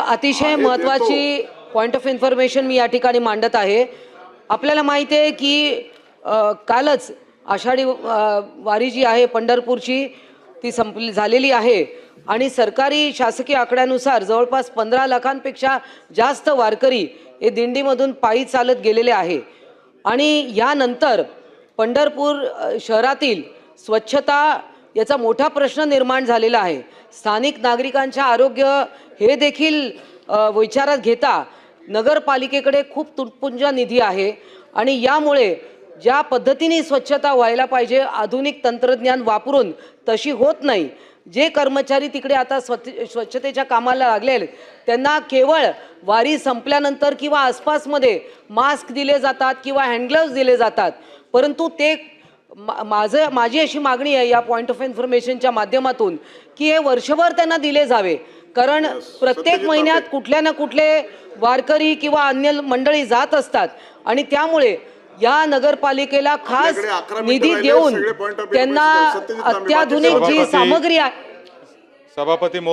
अतिशय महत्त्वाची point of information मी या ठिकाणी मांडत आहे. आपल्याला माहिती आहे की कालच आषाढी वारी जी आहे पंढरपूरची ती संपली झालेली आहे. आणि सरकारी शासकीय आकड्यानुसार जवळपास पंधरा लाखांपेक्षा जास्त वारकरी हे दिंडीमधून पायी चालत गेलेले आहे. आणि यानंतर पंढरपूर शहरातील स्वच्छता याचा मोठा प्रश्न निर्माण झालेला आहे. स्थानिक नागरिकांच्या आरोग्य हे देखील विचारात घेता नगरपालिकेकडे खूप तुटपुंज निधी आहे आणि यामुळे ज्या पद्धतीने स्वच्छता व्हायला पाहिजे आधुनिक तंत्रज्ञान वापरून तशी होत नाही. जे कर्मचारी तिकडे आता स्वच्छ स्वच्छतेच्या कामाला लागले त्यांना केवळ वारी संपल्यानंतर किंवा आसपासमध्ये मास्क दिले जातात किंवा हँडग्लव्ज दिले जातात परंतु ते मा- माझं माझी अशी मागणी आहे या पॉईंट ऑफ इन्फॉर्मेशनच्या माध्यमातून की हे वर्षभर त्यांना दिले जावे. कारण प्रत्येक महिन्यात कुठल्या ना कुठले वारकरी किंवा अन्य मंडळी जात असतात. आणि त्यामुळे या नगरपालिकेला खास निधी देऊन त्यांना अत्याधुनिक जी सामग्री आहे सभापती